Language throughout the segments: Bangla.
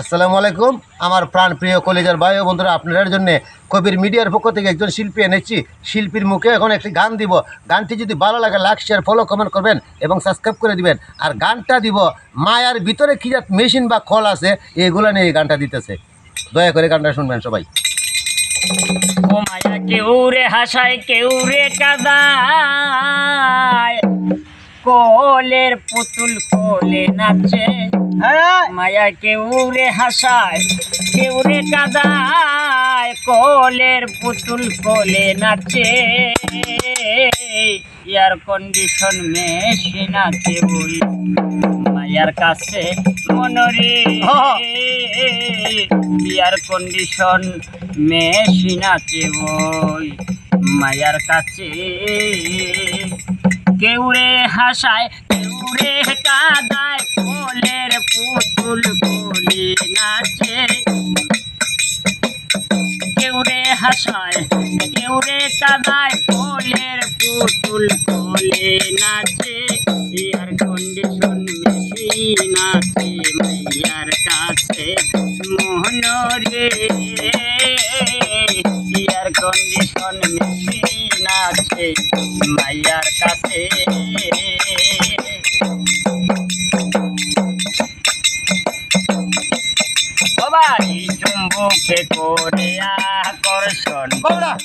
আসসালামু আলাইকুম। আমার প্রাণ প্রিয় কলেজের ভাই ও বন্ধুরা, আপনাদের জন্য কবির মিডিয়ার পক্ষ থেকে একজন শিল্পী এনেছি। শিল্পীর মুখে এখন একটি গান দিব। গানটি যদি ভালো লাগে, লাইক শেয়ার ফলো কমেন্ট করবেন এবং সাবস্ক্রাইব করে দিবেন। আর গানটা দিব, মায়ার ভিতরে কি জাত মেশিন বা কল আছে, এগুলো নিয়ে এই গানটা দিতেছে। দয়া করে গানটা শুনবেন সবাই। ও মায়া, কেউ রে হাসায়, কেউ রে কোলের পুতুল কোলে নাচে। মায়া কেউ রে হাসায় কেউ রে কাদায় কোলের পুতুল কোলে নাচে। এয়ার কন্ডিশন মেশিন আছে ওই মায়ার কাছে মনরে। এয়ার কন্ডিশন মেশিন আছে ওই মায়ার কাছে কেউ রে হাসায় কেউ রে কাদায়, কোলের পুতুল কোলে নাচে। কেউ রে হাসায় কেউ রে কাদায়, কোলের পুতুল কোলে নাচে। এয়ার কন্ডিশন মেশিন আছে, মাইয়ার কাছে মোহন রে। এয়ার কন্ডিশন মেশিন আছে, মাইয়ার কাছে চুম্বুকে করে আকর্ষণ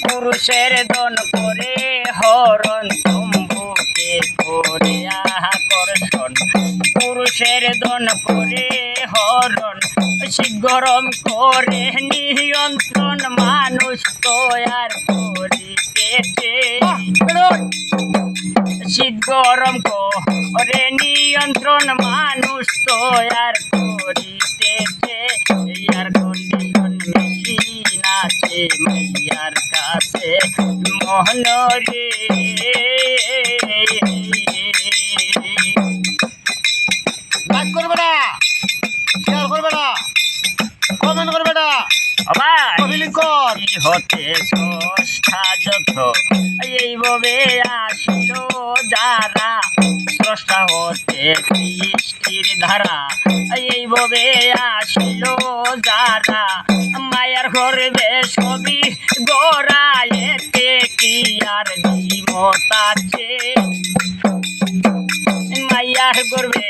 পুরুষের দন করে হরণ চুম্বুকে করে আকর্ষণ পুরুষের দন করে হরণ গরম করে নিয়ন্ত্রণ মানুষ তৈয়ার করিতেছে শীত গরম করে নিয়ন্ত্রণ মানুষ তৈয়ার করিতেছে মাইয়ার কাছে মোহন রে। লাইক করবে না শেয়ার করবে না কমেন্ট করবে না। হতে ষষ্ঠা যত এইভাবে আসিল যারা। স্রষ্টা হতে সৃষ্টির ধারা এইভাবে আসিল যারা। মায়ার গর্বে ছবি গড়াইতে কি আর দ্বিমত আছে? মাইয়ার গর্বে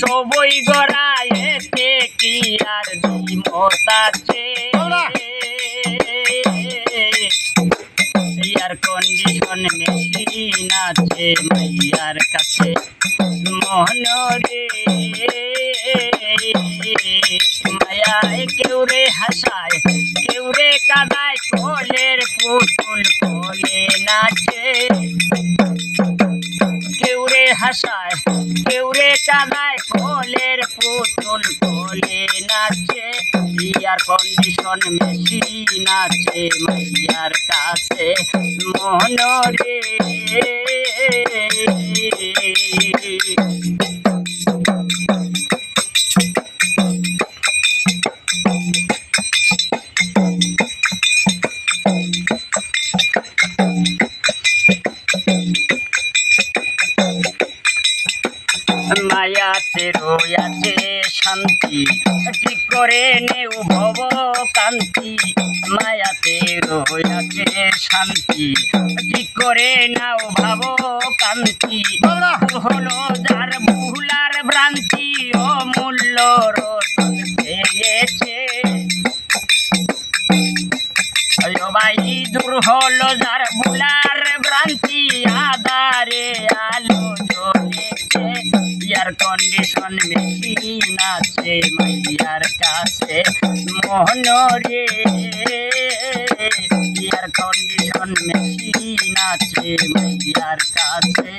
সবই গড়াইতে কি আর দ্বিমত আছে? এয়ার কন্ডিশন মেশিন আছে মাইয়ার কাছে মন রে। মায়ায় কেউ রে হাসায়, কেউ রে কাদায় কোলের পুতুল কোলে নাচে। কেউ রে হাসায়, কেউ রে কাদায় কোলের পুতুল কোলে নাচে। ইয়ার কন্ডিশন মেশিন আছে মাইয়ার কাছে মন মায়াতে রয়াছে শান্তি ঠিক করে নেও ভব কান্তি মায়াতে রয়াছে শান্তি ঠিক করে নাও ভাব কান্তি হলো যার ভুলার ভ্রান্তি অমূল্য আলো জ্বলেছে ইয়ার কন্ডিশন মেশিন আছে মাইয়ার কাছে। মোহন রে ইয়ার কন্ডিশন মেশিন আছে মাইয়ার কাছে।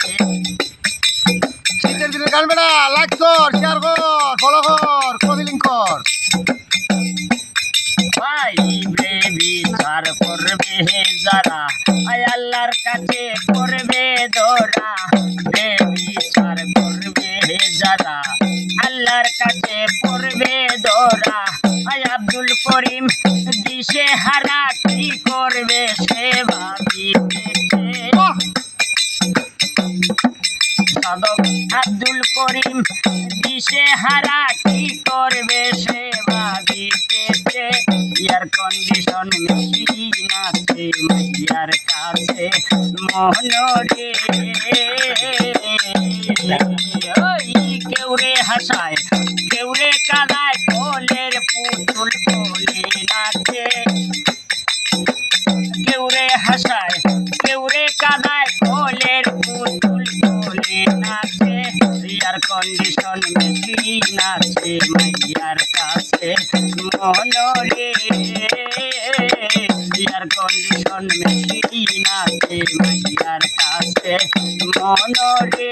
শীতের দিনে গান বেড়া লাইক কর শেয়ার কর ফলো কর কবিলিং কর। ভাই বিচার করবে যারা। আয় আল্লাহর কাছে যারা আল্লাহর কাছে পড়বে দরা। আয় আব্দুল করিম দিশে হারা কি করবে সে ভাবিতেছে সাধক আব্দুল করিম দিশে হারা কি করবে সে ভাবিতেছে এয়ার কন্ডিশন মেশিন আছে মাইয়ার কাছে মহনরে ওই কেউ রে হাসায় কেউ রে কাদায় কোলের পুতুল কোলে নাচে। কেউরে হাসায় কেউ রে কাদায় কোলের পুতুল কোলে নাচে। এয়ার কন্ডিশন মেশিন আছে মাইয়ার কাছে মনরে এয়ার কন্ডিশন মেশিন আছে মাইয়ার কাছে মনরে